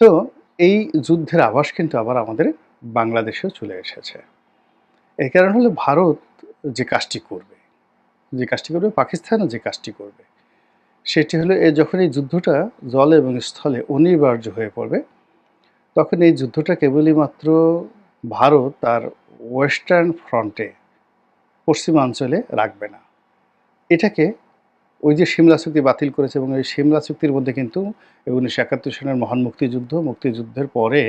তো এই যুদ্ধের আভাস কিন্তু আবার আমাদের বাংলাদেশেও চলে এসেছে। এই কারণ হলো ভারত যে কাজটি করবে, যে কাজটি করবে, পাকিস্তানও যে কাজটি করবে, সেটি হলো এ যখন এই যুদ্ধটা জলে এবং স্থলে অনিবার্য হয়ে পড়বে, তখন এই যুদ্ধটা কেবলই মাত্র ভারত তার ওয়েস্টার্ন ফ্রন্টে পশ্চিমাঞ্চলে রাখবে না। এটাকে ওই যে সিমলা চুক্তি বাতিল করেছে এবং ওই সিমলা চুক্তির মধ্যে কিন্তু উনিশশো একাত্তর সনের মহান মুক্তিযুদ্ধ মুক্তিযুদ্ধের পরে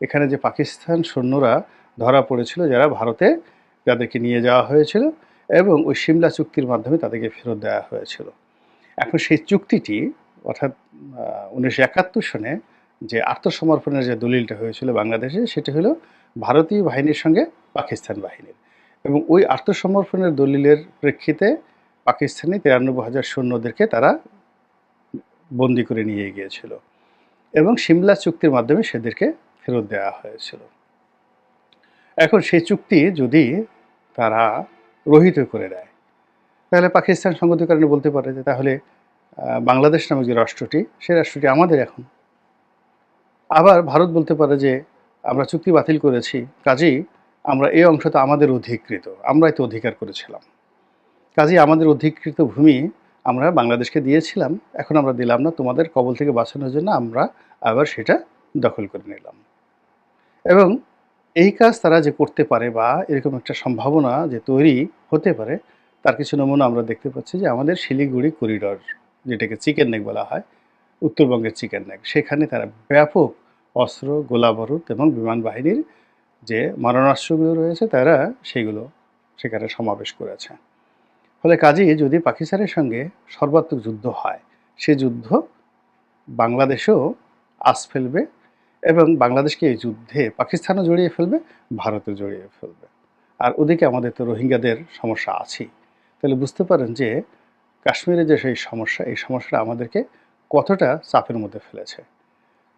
এখানে যে পাকিস্তান সৈন্যরা ধরা পড়েছিল, যারা ভারতে যাদেরকে নিয়ে যাওয়া হয়েছিল এবং ওই সিমলা চুক্তির মাধ্যমে তাদেরকে ফেরত দেওয়া হয়েছিল। এখন সেই চুক্তিটি, অর্থাৎ উনিশশো একাত্তর সনে যে আত্মসমর্পণের যে দলিলটা হয়েছিল বাংলাদেশে, সেটি হলো ভারতীয় বাহিনীর সঙ্গে পাকিস্তান বাহিনীর। এবং ওই আত্মসমর্পণের দলিলের প্রেক্ষিতে পাকিস্তানি তিরানব্বই হাজার সৈন্যদেরকে তারা বন্দি করে নিয়ে গিয়েছিল এবং সিমলা চুক্তির মাধ্যমে সেদেরকে ফেরত দেওয়া হয়েছিল। এখন সেই চুক্তি যদি তারা রহিত করে দেয়, তাহলে পাকিস্তান সংগতির কারণে বলতে পারে যে তাহলে বাংলাদেশ নামক যে রাষ্ট্রটি, সেই রাষ্ট্রটি আমাদের এখন। আবার ভারত বলতে পারে যে, আমরা চুক্তি বাতিল করেছি, কাজেই আমরা এই অংশটা আমাদের অধিকৃত, আমরাই তো অধিকার করেছিলাম। কাজেই আমাদের অধিকৃত ভূমি আমরা বাংলাদেশকে দিয়েছিলাম, এখন আমরা দিলাম না, তোমাদের কবল থেকে বাঁচানোর জন্য আমরা আবার সেটা দখল করে নিলাম। এবং এই কাজ তারা যে করতে পারে বা এরকম একটা সম্ভাবনা যে তৈরি হতে পারে, তার কিছু নমুনা আমরা দেখতে পাচ্ছি যে আমাদের শিলিগুড়ি করিডর, যেটাকে চিকেন নেক বলা হয়, উত্তরবঙ্গের চিকেন নেক, সেখানে তারা ব্যাপক অস্ত্র গোলাবারুদ এবং বিমান বাহিনীর যে মারণাস্ত্রগুলো রয়েছে, তারা সেগুলো সেখানে সমাবেশ করেছে। ফলে কাজেই যদি পাকিস্তানের সঙ্গে সর্বাত্মক যুদ্ধ হয়, সে যুদ্ধ বাংলাদেশেও আস ফেলবে এবং বাংলাদেশকে এই যুদ্ধে পাকিস্তানও জড়িয়ে ফেলবে, ভারতও জড়িয়ে ফেলবে। আর ওদিকে আমাদের তো রোহিঙ্গাদের সমস্যা আছেই। তাহলে বুঝতে পারেন যে কাশ্মীরে যে সেই সমস্যা, এই সমস্যাটা আমাদেরকে কতটা চাপের মধ্যে ফেলেছে।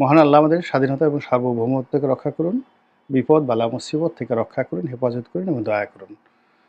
মহান আল্লাহ আমাদের স্বাধীনতা এবং সার্বভৌমত্বকে রক্ষা করুন, বিপদ, বালা, মুসিবত থেকে রক্ষা করুন, হেফাজত করুন এবং দয়া করুন।